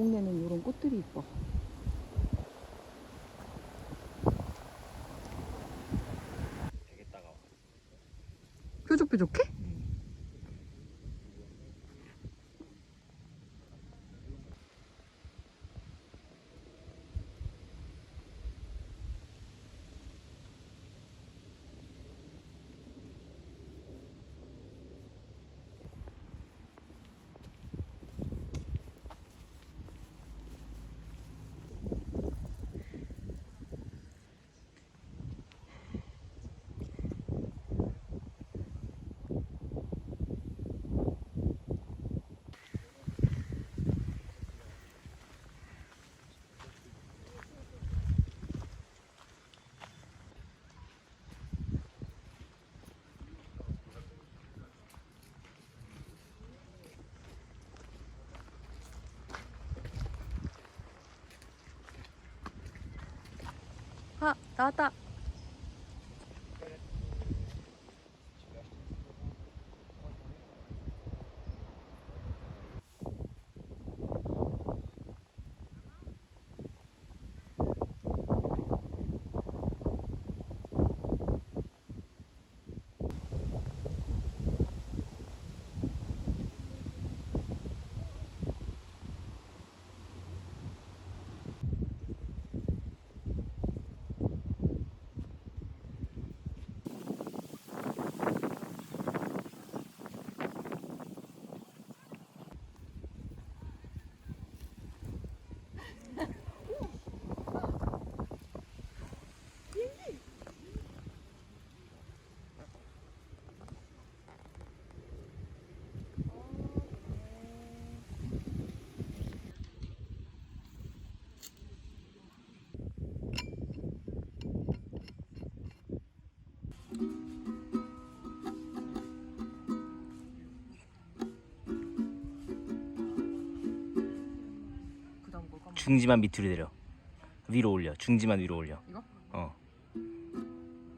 동네는 이런 꽃들이 이뻐. 뾰족뾰족해? 아, 나왔다. 그 중지만 밑으로 내려. 위로 올려. 중지만 위로 올려. 이거? 어.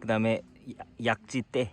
그 다음에 야- 약지 떼.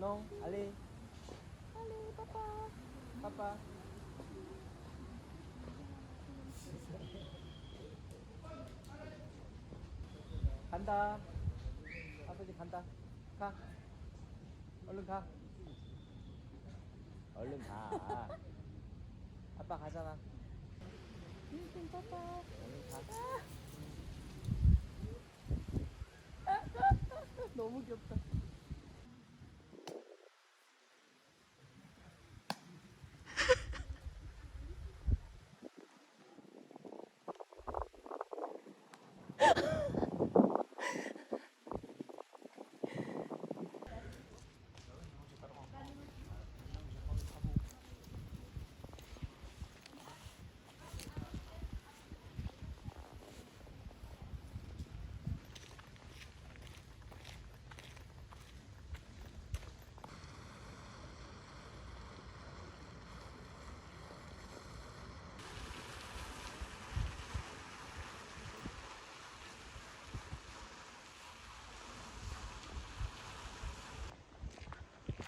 No, Ali. Ali, papa. Papa. 간다. 아버지 간다. 가. 얼른 가. 얼른 가. 아빠 가잖아. 얼른 가. 너무 귀엽다.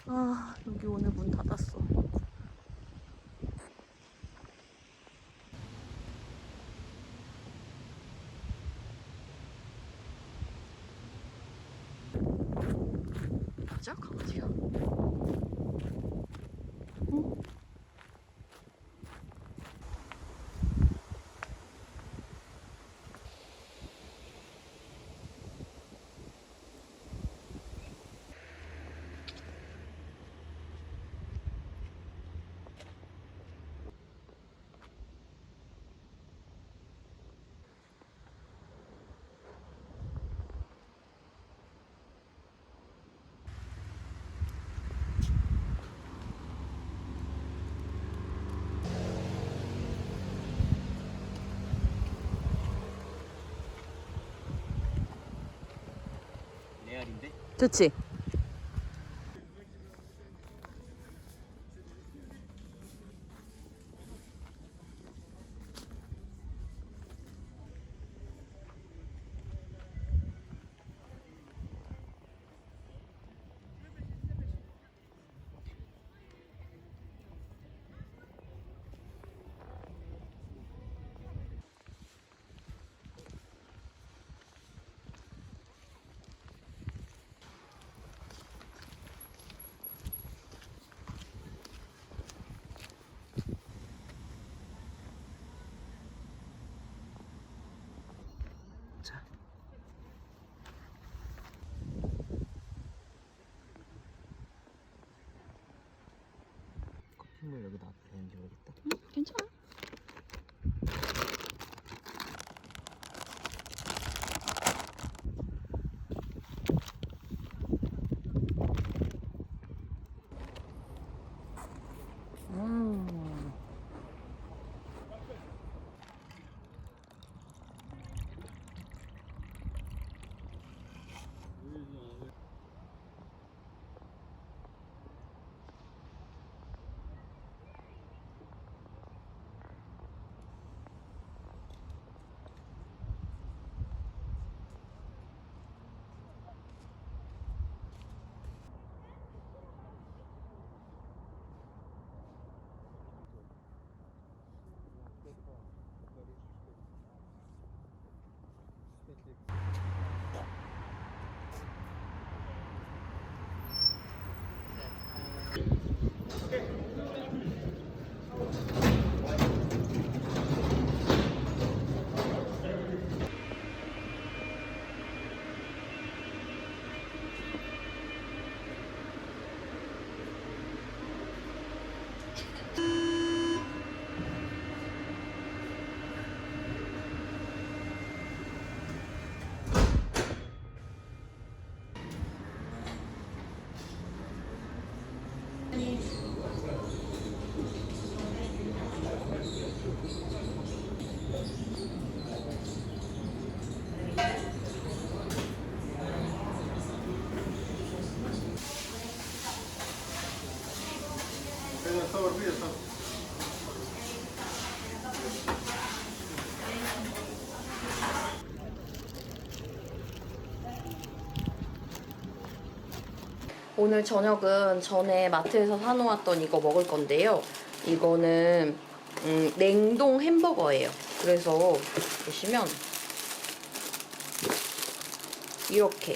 아, 여기 오늘 문 닫았어. 좋지? 커피물 여기 놔도 되는지 모르겠다. 괜찮아. 음. 오늘 저녁은 전에 마트에서 사놓았던 이거 먹을 건데요. 이거는 음, 냉동 햄버거예요. 그래서 보시면 이렇게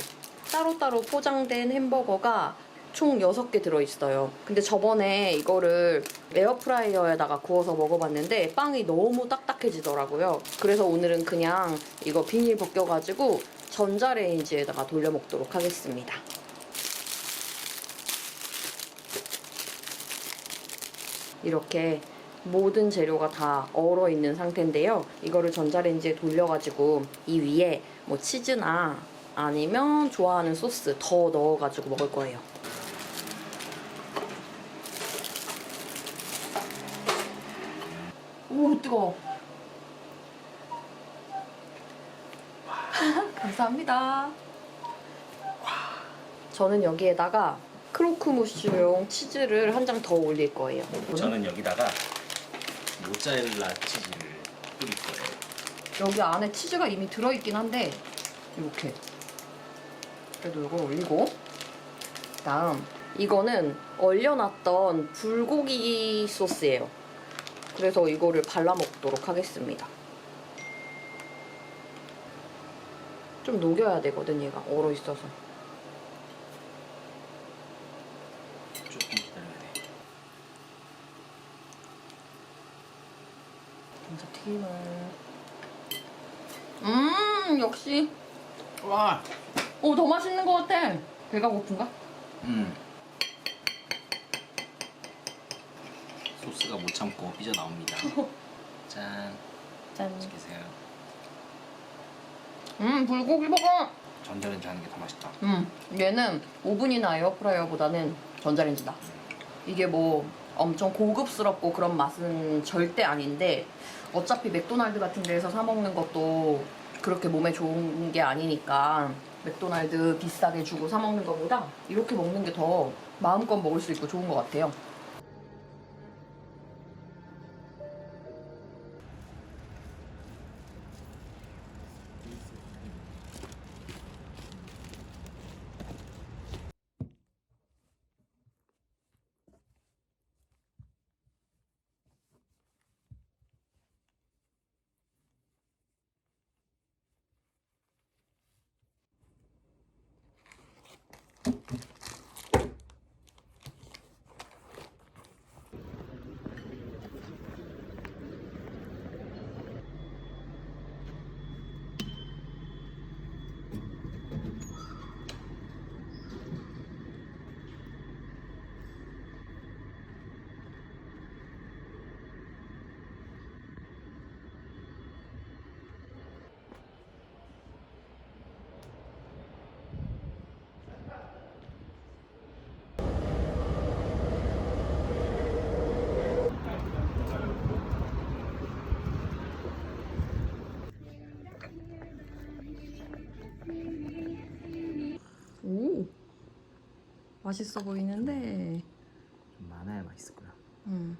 따로따로 포장된 햄버거가 총 6개 들어있어요. 근데 저번에 이거를 에어프라이어에다가 구워서 먹어봤는데 빵이 너무 딱딱해지더라고요. 그래서 오늘은 그냥 이거 비닐 벗겨가지고 전자레인지에다가 돌려 먹도록 하겠습니다. 이렇게 모든 재료가 다 얼어 있는 상태인데요. 이거를 전자레인지에 돌려가지고 이 위에 뭐 치즈나 아니면 좋아하는 소스 더 넣어가지고 먹을 거예요. 오 뜨거워. 감사합니다. 저는 여기에다가 크로크무스용 치즈를 한 장 더 올릴 거예요. 저는 여기다가 모짜렐라 치즈를 뿌릴 거예요. 여기 안에 치즈가 이미 들어있긴 한데 이렇게. 그래도 이걸 올리고. 다음. 이거는 얼려놨던 불고기 소스예요. 그래서 이거를 발라 먹도록 하겠습니다. 좀 녹여야 되거든 얘가 얼어 있어서 조금 기다려야 돼. 감자튀김을 음 역시 와. 오 더 맛있는 것 같아 배가 고픈가? 음. 소스가 못 참고 삐져 나옵니다. 짠. 짠 드세요. 음 불고기 버거 전자레인지 하는 게 더 맛있다. 음, 얘는 오븐이나 에어프라이어보다는 전자레인지다. 이게 뭐 엄청 고급스럽고 그런 맛은 절대 아닌데 어차피 맥도날드 같은 데서 사 먹는 것도 그렇게 몸에 좋은 게 아니니까 맥도날드 비싸게 주고 사 먹는 것보다 이렇게 먹는 게 더 마음껏 먹을 수 있고 좋은 것 같아요. 오, 맛있어 보이는데. 좀 많아야 맛있을 거야 음,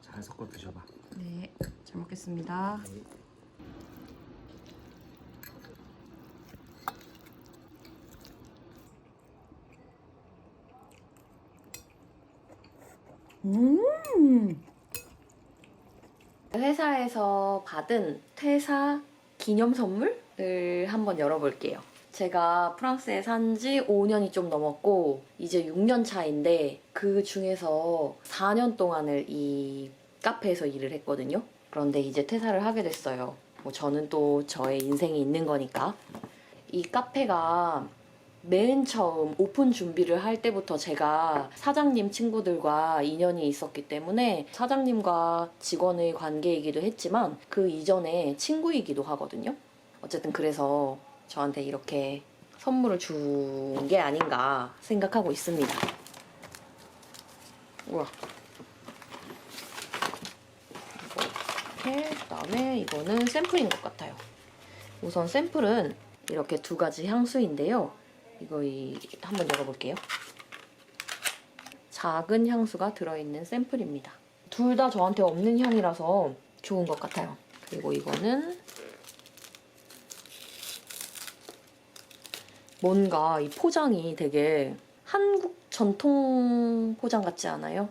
잘 섞어 드셔봐 네, 잘 먹겠습니다. 음. 회사에서 받은 퇴사 기념 선물을 한번 열어볼게요. 제가 프랑스에 산 지 5년이 좀 넘었고 이제 6년 차인데 그 중에서 4년 동안을 이 카페에서 일을 했거든요. 그런데 이제 퇴사를 하게 됐어요. 뭐 저는 또 저의 인생이 있는 거니까. 이 카페가 맨 처음 오픈 준비를 할 때부터 제가 사장님 친구들과 인연이 있었기 때문에 사장님과 직원의 관계이기도 했지만 그 이전에 친구이기도 하거든요. 어쨌든 그래서 저한테 이렇게 선물을 준 게 아닌가 생각하고 있습니다. 우와. 이렇게 그다음에 이거는 샘플인 것 같아요. 우선 샘플은 이렇게 두 가지 향수인데요. 이거 이 한번 열어볼게요. 작은 향수가 들어있는 샘플입니다. 둘 다 저한테 없는 향이라서 좋은 것 같아요. 그리고 이거는 뭔가 이 포장이 되게 한국 전통 포장 같지 않아요?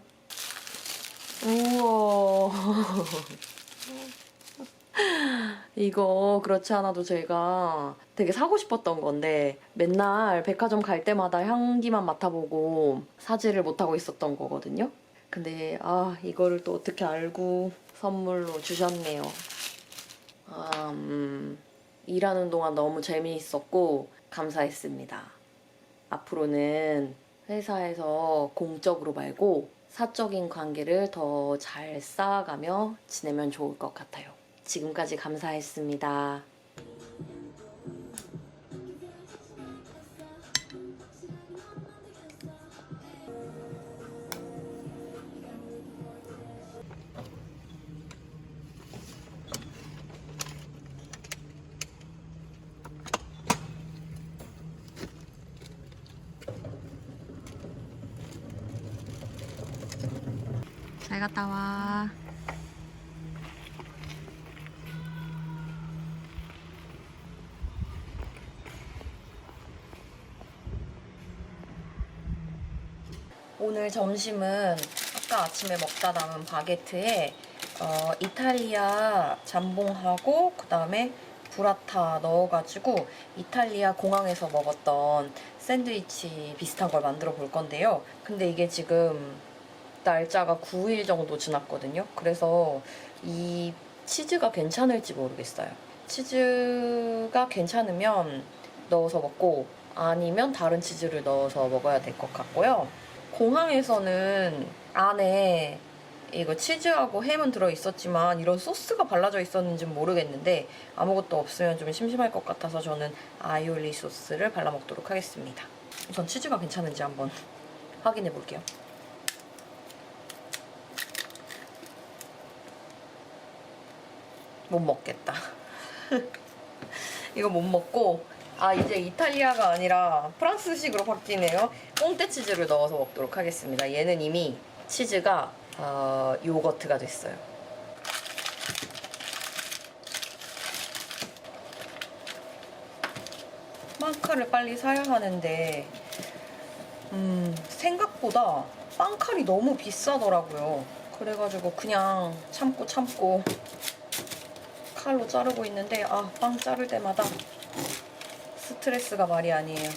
우와. 이거 그렇지 않아도 제가 되게 사고 싶었던 건데 맨날 백화점 갈 때마다 향기만 맡아보고 사지를 못하고 있었던 거거든요. 근데 아 이거를 또 어떻게 알고 선물로 주셨네요. 아, 음, 일하는 동안 너무 재미있었고 감사했습니다. 앞으로는 회사에서 공적으로 말고 사적인 관계를 더 잘 쌓아가며 지내면 좋을 것 같아요. 지금까지 감사했습니다. 점심은 아까 아침에 먹다 남은 바게트에 어, 이탈리아 잠봉하고 그 다음에 브라타 넣어가지고 이탈리아 공항에서 먹었던 샌드위치 비슷한 걸 만들어 볼 건데요. 근데 이게 지금 날짜가 9일 정도 지났거든요. 그래서 이 치즈가 괜찮을지 모르겠어요. 치즈가 괜찮으면 넣어서 먹고 아니면 다른 치즈를 넣어서 먹어야 될 것 같고요. 공항에서는 안에 이거 치즈하고 햄은 들어 있었지만 이런 소스가 발라져 있었는지는 모르겠는데 아무것도 없으면 좀 심심할 것 같아서 저는 아이올리 소스를 발라 먹도록 하겠습니다. 우선 치즈가 괜찮은지 한번 확인해 볼게요. 못 먹겠다. 이거 못 먹고 아 이제 이탈리아가 아니라 프랑스식으로 바뀌네요. 꽁떼 치즈를 넣어서 먹도록 하겠습니다. 얘는 이미 치즈가 어, 요거트가 됐어요. 빵칼을 빨리 사야 하는데 음, 생각보다 빵칼이 너무 비싸더라고요. 그래가지고 그냥 참고 참고 칼로 자르고 있는데 아 빵 자를 때마다 스트레스가 말이 아니에요.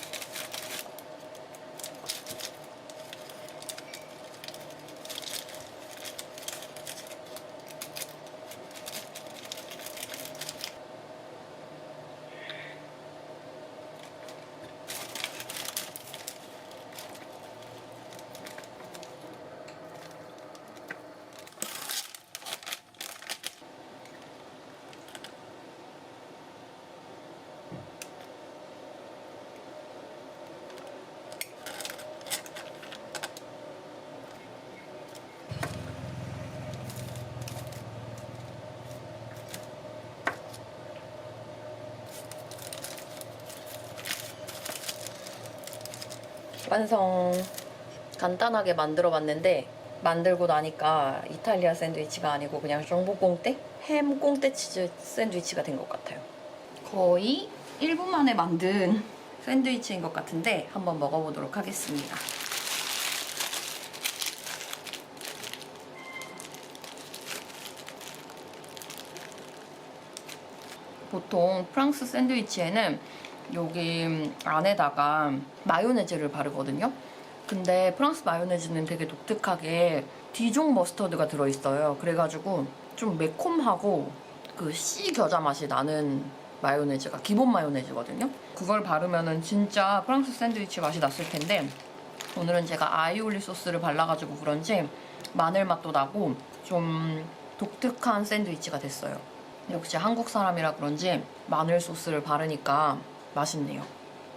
완성. 간단하게 만들어 봤는데 만들고 나니까 이탈리아 샌드위치가 아니고 그냥 정보 꽁떼? 햄 꽁떼 치즈 샌드위치가 된 것 같아요. 거의 1분 만에 만든 샌드위치인 것 같은데 한번 먹어보도록 하겠습니다. 보통 프랑스 샌드위치에는 여기 안에다가 마요네즈를 바르거든요. 근데 프랑스 마요네즈는 되게 독특하게 디종 머스터드가 들어있어요. 그래가지고 좀 매콤하고 그 씨 겨자 맛이 나는 마요네즈가 기본 마요네즈거든요. 그걸 바르면은 진짜 프랑스 샌드위치 맛이 났을 텐데 오늘은 제가 아이올리 소스를 발라가지고 그런지 마늘 맛도 나고 좀 독특한 샌드위치가 됐어요. 역시 한국 사람이라 그런지 마늘 소스를 바르니까 맛있네요.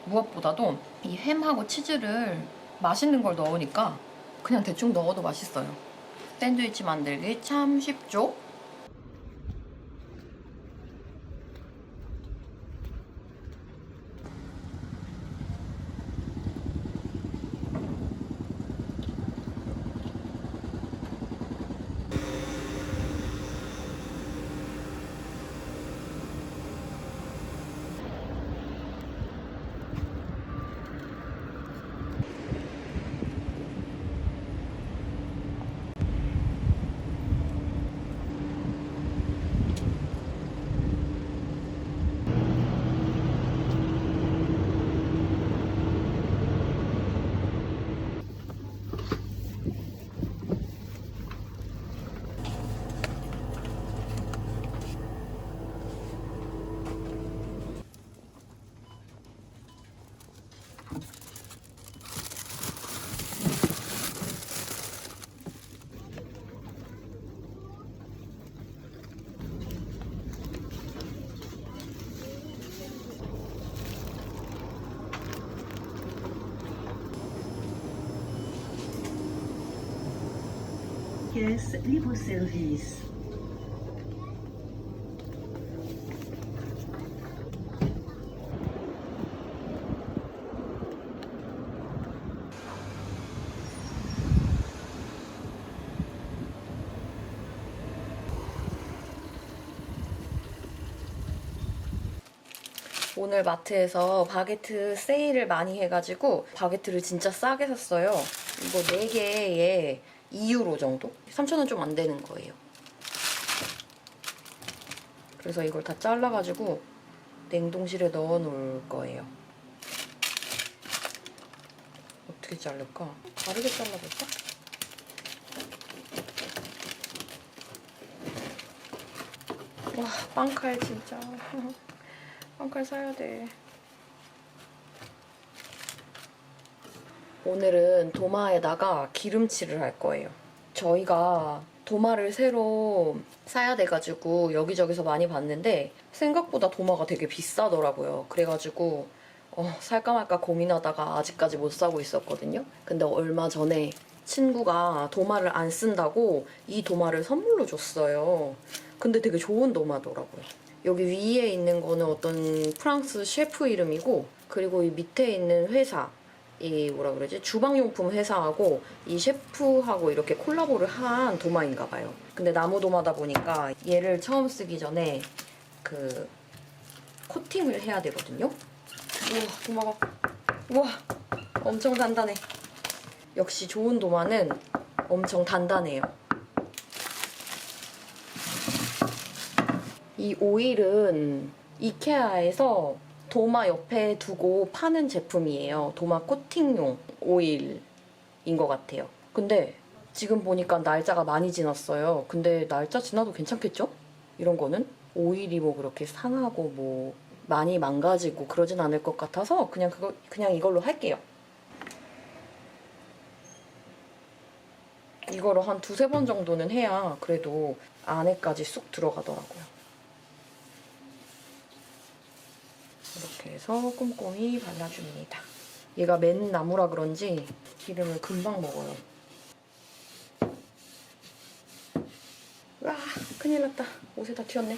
무엇보다도 이 햄하고 치즈를 맛있는 걸 넣으니까 그냥 대충 넣어도 맛있어요. 샌드위치 만들기 참 쉽죠? Caisse libre-service. 오늘 마트에서 바게트 세일을 많이 해가지고 바게트를 진짜 싸게 샀어요. 이거 4개에 2유로 정도? 3,000원 좀 안 되는 거예요. 그래서 이걸 다 잘라가지고 냉동실에 넣어 놓을 거예요. 어떻게 자를까? 다르게 잘라볼까? 와, 빵칼 진짜. 빵칼 사야 돼. 오늘은 도마에다가 기름칠을 할 거예요. 저희가 도마를 새로 사야 돼가지고 여기저기서 많이 봤는데 생각보다 도마가 되게 비싸더라고요. 그래가지고 어, 살까 말까 고민하다가 아직까지 못 사고 있었거든요. 근데 얼마 전에 친구가 도마를 안 쓴다고 이 도마를 선물로 줬어요. 근데 되게 좋은 도마더라고요. 여기 위에 있는 거는 어떤 프랑스 셰프 이름이고 그리고 이 밑에 있는 회사 이 뭐라 그러지 주방용품 회사하고 이 셰프하고 이렇게 콜라보를 한 도마인가 봐요. 근데 나무 도마다 보니까 얘를 처음 쓰기 전에 그 코팅을 해야 되거든요. 우와 도마가 우와 엄청 단단해. 역시 좋은 도마는 엄청 단단해요. 이 오일은 이케아에서 도마 옆에 두고 파는 제품이에요. 도마 코팅용 오일인 것 같아요. 근데 지금 보니까 날짜가 많이 지났어요. 근데 날짜 지나도 괜찮겠죠? 이런 거는 오일이 뭐 그렇게 상하고 뭐 많이 망가지고 그러진 않을 것 같아서 그냥 그거 그냥 이걸로 할게요. 이거를 한 두세 번 정도는 해야 그래도 안에까지 쑥 들어가더라고요. 이렇게 해서 꼼꼼히 발라줍니다. 얘가 맨 나무라 그런지 기름을 금방 먹어요. 와, 큰일 났다. 옷에 다 튀었네.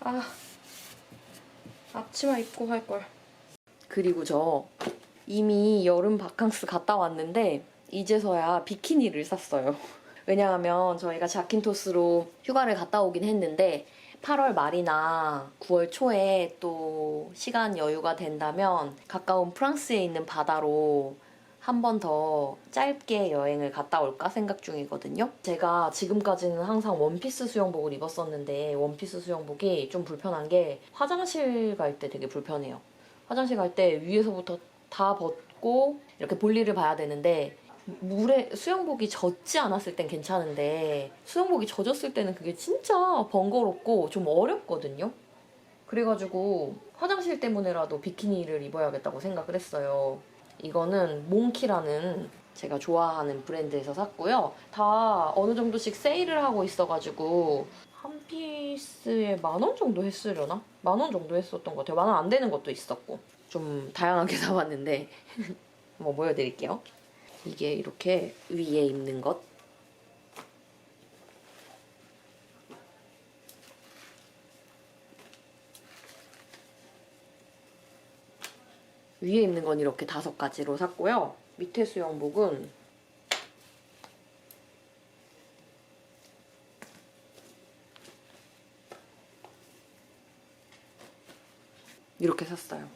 아, 앞치마 입고 할 걸. 그리고 저 이미 여름 바캉스 갔다 왔는데 이제서야 비키니를 샀어요. 왜냐하면 저희가 자킨토스로 휴가를 갔다 오긴 했는데 8월 말이나 9월 초에 또 시간 여유가 된다면 가까운 프랑스에 있는 바다로 한 번 더 짧게 여행을 갔다 올까 생각 중이거든요. 제가 지금까지는 항상 원피스 수영복을 입었었는데 원피스 수영복이 좀 불편한 게 화장실 갈 때 되게 불편해요. 화장실 갈 때 위에서부터 다 벗고 이렇게 볼일을 봐야 되는데 물에 수영복이 젖지 않았을 땐 괜찮은데 수영복이 젖었을 때는 그게 진짜 번거롭고 좀 어렵거든요. 그래가지고 화장실 때문에라도 비키니를 입어야겠다고 생각을 했어요. 이거는 몽키라는 제가 좋아하는 브랜드에서 샀고요. 다 어느 정도씩 세일을 하고 있어가지고 한 피스에 만 원 정도 했으려나? 만 원 정도 했었던 것 같아요. 만 원 안 되는 것도 있었고 좀 다양하게 사봤는데 한번 보여드릴게요. 이게 이렇게 위에 입는 것 위에 입는 건 이렇게 다섯 가지로 샀고요. 밑에 수영복은 이렇게 샀어요.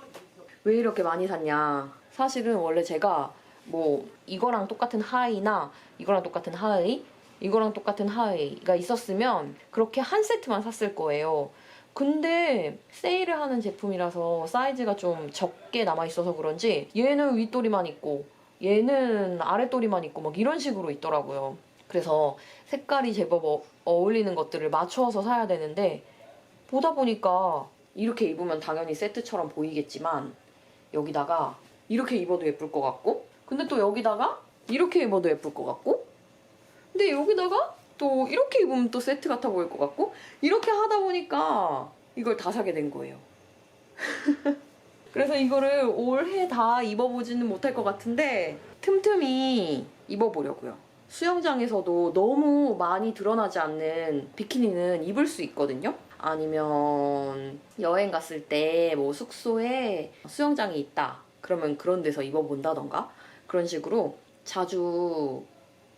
왜 이렇게 많이 샀냐? 사실은 원래 제가 뭐 이거랑 똑같은 하의나 이거랑 똑같은 하의, 이거랑 똑같은 하의가 있었으면 그렇게 한 세트만 샀을 거예요. 근데 세일을 하는 제품이라서 사이즈가 좀 적게 남아 있어서 그런지 얘는 윗도리만 있고 얘는 아랫도리만 있고 막 이런 식으로 있더라고요. 그래서 색깔이 제법 어, 어울리는 것들을 맞춰서 사야 되는데 보다 보니까 이렇게 입으면 당연히 세트처럼 보이겠지만 여기다가 이렇게 입어도 예쁠 것 같고 근데 또 여기다가 이렇게 입어도 예쁠 것 같고 근데 여기다가 또 이렇게 입으면 또 세트 같아 보일 것 같고 이렇게 하다 보니까 이걸 다 사게 된 거예요. 그래서 이거를 올해 다 입어보지는 못할 것 같은데 틈틈이 입어보려고요. 수영장에서도 너무 많이 드러나지 않는 비키니는 입을 수 있거든요. 아니면 여행 갔을 때 뭐 숙소에 수영장이 있다. 그러면 그런 데서 입어본다던가 그런 식으로 자주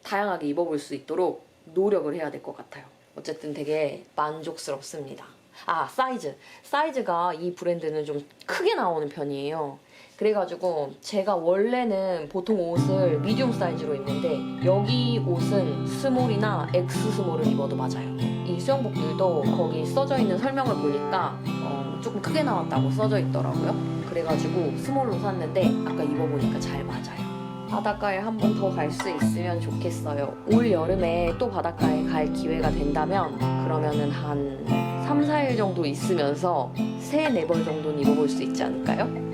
다양하게 입어볼 수 있도록 노력을 해야 될 것 같아요. 어쨌든 되게 만족스럽습니다. 아, 사이즈. 사이즈가 이 브랜드는 좀 크게 나오는 편이에요. 그래가지고 제가 원래는 보통 옷을 미디움 사이즈로 입는데 여기 옷은 스몰이나 엑스 스몰을 입어도 맞아요. 이 수영복들도 거기 써져 있는 설명을 보니까 어, 조금 크게 나왔다고 써져 있더라고요. 그래가지고 스몰로 샀는데 아까 입어보니까 잘 맞아요. 바닷가에 한 번 더 갈 수 있으면 좋겠어요. 올 여름에 또 바닷가에 갈 기회가 된다면 그러면은 한 3, 4일 정도 있으면서 3, 4벌 정도는 입어볼 수 있지 않을까요?